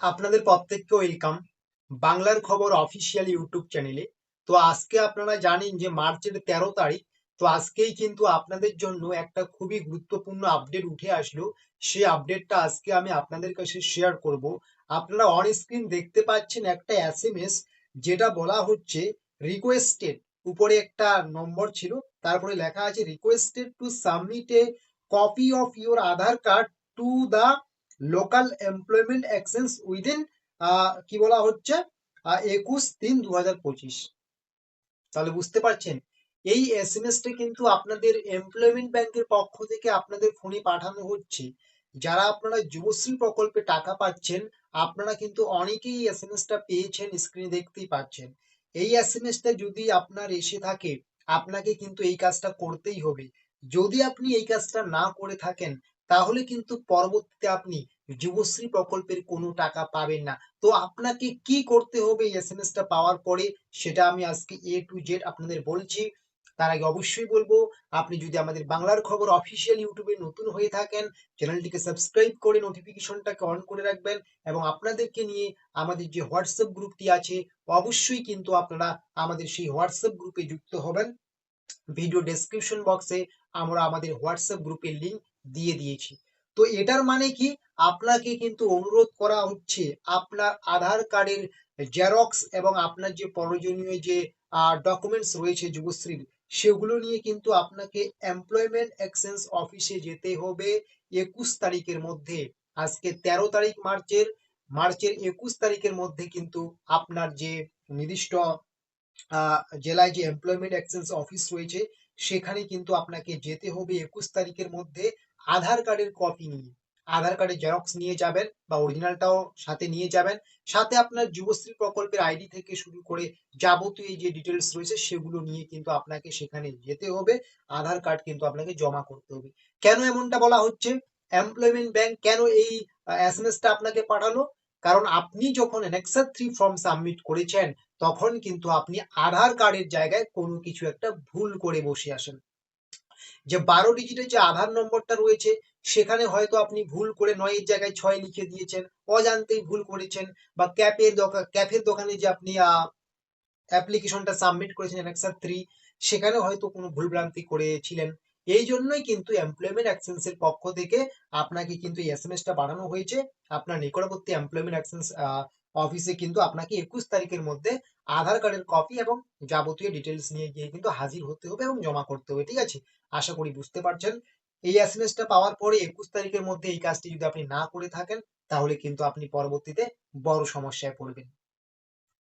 আপনাদের প্রত্যেককে ওয়েলকাম বাংলার খবর অফিসিয়াল ইউটিউব চ্যানেলে তো আজকে আপনারা জানেন যে মার্চের তেরো তারিখ, তো আজকেই কিন্তু আপনাদের জন্য একটা খুবই গুরুত্বপূর্ণ আপডেট উঠে আসলো। সেই আপডেটটা আজকে আমি আপনাদের কাছে শেয়ার করব। আপনারা অন স্ক্রিন দেখতে পাচ্ছেন একটা এস যেটা বলা হচ্ছে রিকোয়েস্টেড উপরে একটা নম্বর ছিল। তারপরে লেখা আছে requested to submit a copy of your Aadhaar card to the local employment exchange within কি বলা হচ্ছে? একুশ তিন দু তাহলে বুঝতে পারছেন? এই এস এম কিন্তু আপনাদের এমপ্লয়মেন্ট ব্যাংকের পক্ষ থেকে আপনাদের ফোনে পাঠানো হচ্ছে। যারা আপনারা যুবশ্রী প্রকল্পে টাকা পাচ্ছেন, আপনারা কিন্তু অনেকেই এস এম এসটা পেয়েছেন স্ক্রিনে দেখতেই পাচ্ছেন। এই এস এম এসটা যদি আপনার এসে থাকে, আপনাকে কিন্তু এই কাজটা করতেই হবে। যদি আপনি এই কাজটা না করে থাকেন তাহলে কিন্তু পরবর্তীতে আপনি যুবশ্রী প্রকল্পের কোনো টাকা পাবেন না। তো আপনাকে কি করতে হবে এস এম এসটা পাওয়ার পরে, সেটা আমি আজকে এ টু জেড আপনাদের বলছি। তার আগে অবশ্যই বলব, আপনি যদি আমাদের বাংলার খবর অফিসিয়াল ইউটিউবে নতুন হয়ে থাকেন, চ্যানেলটিকে সাবস্ক্রাইব করে নোটিফিকেশনটাকে অন করে রাখবেন এবং আপনাদেরকে নিয়ে আমাদের যে হোয়াটসঅ্যাপ গ্রুপটি আছে, অবশ্যই কিন্তু আপনারা আমাদের সেই হোয়াটসঅ্যাপ গ্রুপে যুক্ত হবেন। ভিডিও ডেসক্রিপশন বক্সে আমরা আমাদের হোয়াটসঅ্যাপ গ্রুপের লিংক দিয়ে দিয়েছি। তো এটার মানে কি? আপনাকে কিন্তু অনুরোধ করা হচ্ছে আপনার আধার কার্ডের জেরক্স এবং আপনার যে প্রয়োজনীয় যে ডকুমেন্টস রয়েছে যুবশ্রীর, সেগুলো নিয়ে কিন্তু আপনাকে এমপ্লয়মেন্ট এক্সচেঞ্জ অফিসে যেতে হবে একুশ তারিখের মধ্যে। আজকে তেরো তারিখ মার্চের মার্চের একুশ তারিখের মধ্যে কিন্তু আপনার যে নির্দিষ্ট জেলায় যে এমপ্লয়মেন্ট এক্সচেঞ্জ অফিস রয়েছে, সেখানে কিন্তু আপনাকে যেতে হবে একুশ তারিখের মধ্যে আধার কার্ডের কপি নিয়ে। আধার কার্ডের জেরক্স নিয়ে যাবেন বা অরিজিনালটাও সাথে নিয়ে যাবেন। সাথে আপনার যুবশ্রী প্রকল্পের আইডি থেকে শুরু করে যাবতীয় যে ডিটেলস রয়েছে, সেগুলো নিয়ে কিন্তু আপনাকে সেখানে যেতে হবে। আধার কার্ড কিন্তু আপনাকে জমা করতে হবে। কেন এমনটা বলা হচ্ছে? এমপ্লয়মেন্ট ব্যাংক কেন এই এস এম এসটা আপনাকে পাঠালো? কারণ আপনি যখন অ্যানেক্সার থ্রি ফর্ম সাবমিট করেছেন, তখন কিন্তু আপনি আধার কার্ডের জায়গায় কোনো কিছু একটা ভুল করে বসে আসেন। যে বারো ডিজিটের যে আধার নম্বরটা রয়েছে, সেখানে হয়তো আপনি ভুল করে নয়ের জায়গায় ছয় লিখে দিয়েছেন, অজান্তেই ভুল করেছেন বা ক্যাপের দোকান ক্যাফের দোকানে যে আপনি অ্যাপ্লিকেশনটা সাবমিট করেছেন অ্যানেক্সার থ্রি সেখানে হয়তো কোনো ভুলভ্রান্তি করেছিলেন। এই জন্যই কিন্তু এমপ্লয়মেন্ট এক্সচেঞ্জের পক্ষ থেকে আপনাকে কিন্তু এস এম এসটা বাড়ানো হয়েছে। আপনার নিকটবর্তী এমপ্লয়মেন্ট এক্সচেঞ্জ অফিসে কিন্তু আপনাকে একুশ তারিখের মধ্যে আধার কার্ডের কপি এবং যাবতীয় ডিটেলস নিয়ে গিয়ে কিন্তু হাজির হতে হবে এবং জমা করতে হবে, ঠিক আছে? আশা করি বুঝতে পারছেন। এই এস এসটা পাওয়ার পরে একুশ তারিখের মধ্যে এই কাজটি যদি আপনি না করে থাকেন, তাহলে কিন্তু আপনি পরবর্তীতে বড় সমস্যায় পড়বেন।